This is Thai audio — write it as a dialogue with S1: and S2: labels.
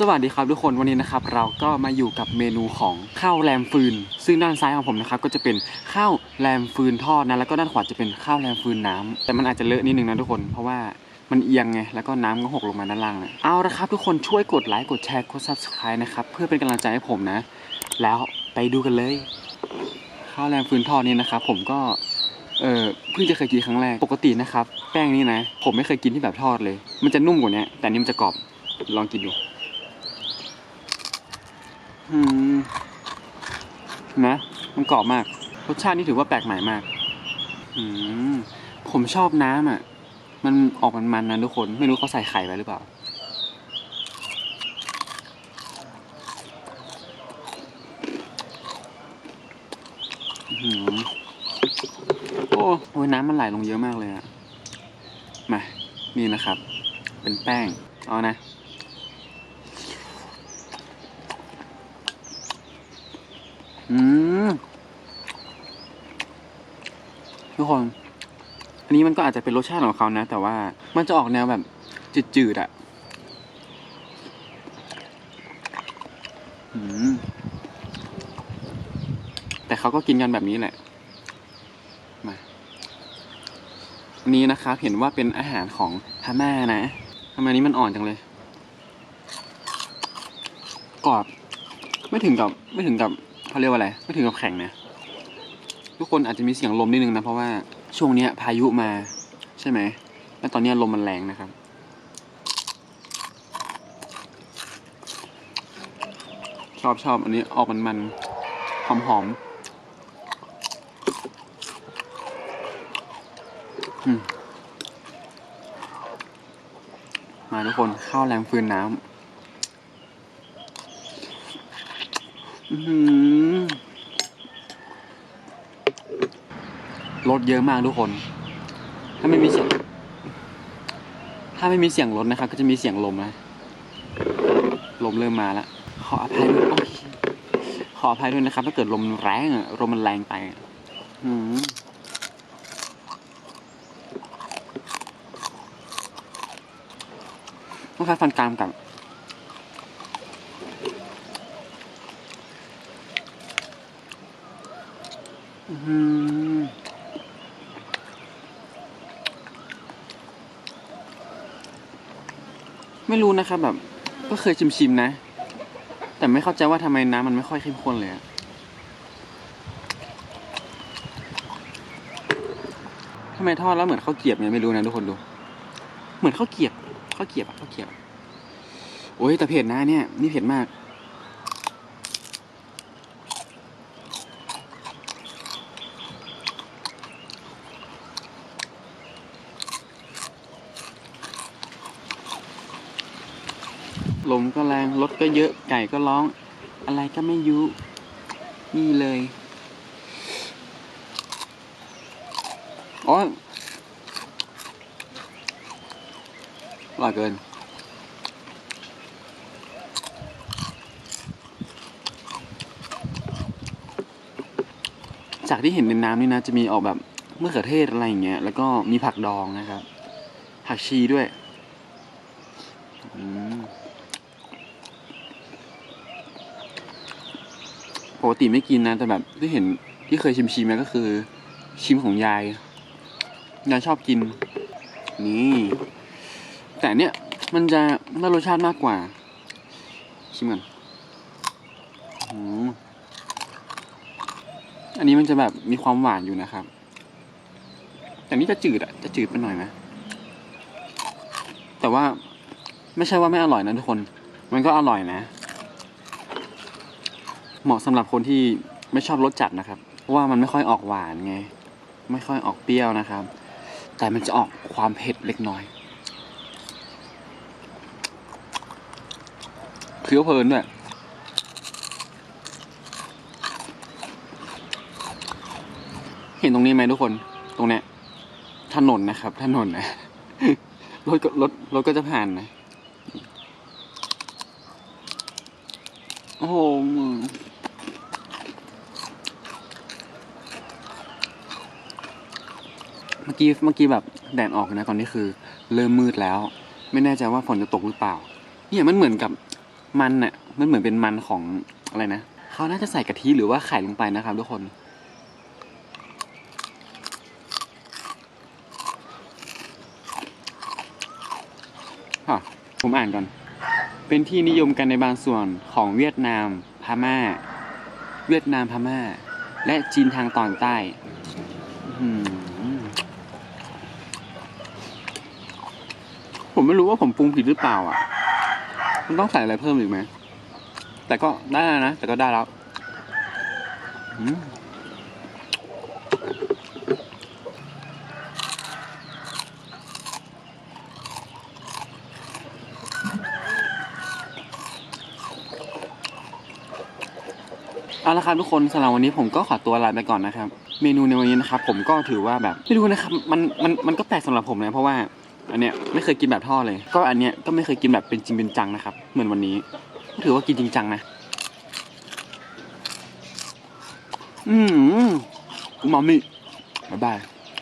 S1: สวัสดีครับทุกคนวันนี้นะครับเราก็มาอยู่กับเมนูของข้าวแรมฟืน ซึ่งด้านซ้ายของผมนะครับก็จะเป็นข้าวแรมฟืนทอดนะแล้วก็ด้านขวาจะเป็นข้าวแรมฟืนน้ำแต่มันอาจจะเลอะนิดนึงนะทุกคนเพราะว่ามันเอียงไงแล้วก็น้ำก็หกลงมาด้านล่างนะเอาละครับ ทุกคนช่วยกดไลค์กดแชร์กด subscribe นะครับเพื่อเป็นกำลังใจให้ผมนะ แล้วไปดูกันเลย ข้าวแรมฟืนทอดนี่นะครับผมก็เออเพิ่งจะเคยกินครั้งแรกปกตินะครับแป้งนี่นะ ผมไม่เคยกินที่แบบทอดเลย มันจะนุ่มกว่านี้แต่นนี่มันจะกรอบลองกินดู อืมนะมันกรอบมาก รสชาตินี่ถือว่าแปลกใหม่มาก อืมผมชอบน้ำอะ มันออกมันๆนะทุกคน ไม่รู้เขาใส่ไข่ไว้หรือเปล่า อื้อหือโอ้โอ้ยน้ำมันไหลลงเยอะมากเลยอะ มา นี่นะครับ เป็นแป้ง เอานะ อืมทุกคน อันนี้มันก็อาจจะเป็นรสชาติของเขานะ แต่ว่ามันจะออกแนวแบบจืดๆอะอืมแต่เขาก็กินกันแบบนี้แหละ มาอันนี้นะครับ เห็นว่าเป็นอาหารของพม่านะทำไมนนี้มันอ่อนจังเลย กรอบ ไม่ถึงกับ ไม่ถึงกับ เขาเรียกว่าอะไรไม่ถึงกับแข็งนะทุกคนอาจจะมีเสียงลมนิดนึงนะเพราะว่าช่วงเนี้ยพายุมาใช่ไหมแล้วตอนนี้ลมมันแรงนะครับ ชอบชอบอันนี้ออกมันมันหอมหอมๆมาทุกคนข้าวแรงฟืนน้ำอื้อหือ รถเยอะมากทุกคน ถ้าไม่มีเสียง ถ้าไม่มีเสียงรถนะครับ ก็จะมีเสียงลมนะ ลมเริ่มมาแล้วขออภัยด้วยอขออภัยด้วยนะครับ ถ้าเกิดลมแรงอะลมมันแรงไปอืมต้องใช้ฟันกรามกับอืม ไม่รู้นะครับแบบ ก็เคยชิมๆนะ แต่ไม่เข้าใจว่าทำไมน้ำมันไม่ค่อยเข้มข้นเลยอะทำไมทอดแล้วเหมือนข้าวเกรียบเนี่ยไม่รู้นะทุกคนดู เหมือนข้าวเกรียบข้าวเกรียบอะข้าวเกรียบโอ้ยแต่เผ็ดนะเนี่ย นี่เผ็ดมาก ลมก็แรง รถก็เยอะ ไก่ก็ร้อง อะไรก็ไม่ยุ นี่เลยอ้ยอร่อยเกิน จากที่เห็นในน้ำนี่นะ จะมีออกแบบมะเขือเทศอะไรอย่างเงี้ย แล้วก็มีผักดองนะครับ ผักชีด้วย อืม ปกติไม่กินนะ แต่แบบที่เห็นที่เคยชิมชิมก็คือ ชิมของยายยายชอบกิน นี่ แต่อันเนี้ยมันจะได้รสชาติมากกว่า ชิมกันอืมอันนี้มันจะแบบมีความหวานอยู่นะครับ แต่นี่จะจืดอะจะจืดไปหน่อยนะแต่ว่าไม่ใช่ว่าไม่อร่อยนะทุกคน มันก็อร่อยนะ เหมาะสำหรับคนที่ไม่ชอบรสจัดนะครับเพราะว่ามันไม่ค่อยออกหวานไง ไม่ค่อยออกเปรี้ยวนะครับ แต่มันจะออกความเผ็ดเล็กน้อยเคี้ยวเพลินด้วยเห็นตรงนี้ไหมทุกคน ตรงเนี้ยถนนนะครับ ถนนนะรถก็รถรถก็จะผ่านนะ โอ้โหมึงเมื่ อกี้เมื่อกี้แบบแดดออกนะตอนนี้คือ เริ่มมืดแล้ว ไม่แน่ใจว่าฝนจะตกหรือเปล่า เนี่ยมันเหมือนกับมันน่ะมันเหมือนเป็นมันของอะไรนะเขาน่าจะใส่กะทิหรือว่าไข่ลงไปนะครับทุกคนฮะผมอ่านก่อน เป็นที่นิยมกันในบางส่วนของเวียดนาม พม่า เวียดนามพม่า และจีนทางตอนใต้ อื้อหือ ผมไม่รู้ว่าผมปรุงผิดหรือเปล่าอะ มันต้องใส่อะไรเพิ่มอีกไหม แต่ก็ได้แล้วนะ แต่ก็ได้แล้วอืมเอาละครับทุกคนสำหรับวันนี้ผมก็ขอตัวลาไปก่อนนะครับ เมนูในวันนี้นะครับ ผมก็ถือว่าแบบไม่รู้นะครับ มันมันมันก็แปลกสำหรับผมนะเพราะว่า อันเนี้ยไม่เคยกินแบบทอดเลย ก็อันเนี้ยก็ไม่เคยกินแบบเป็นจริงเป็นจังนะครับ เหมือนวันนี้ก็ถือว่ากินจริงจังนะ อืมอูมามิบ๊ายบาย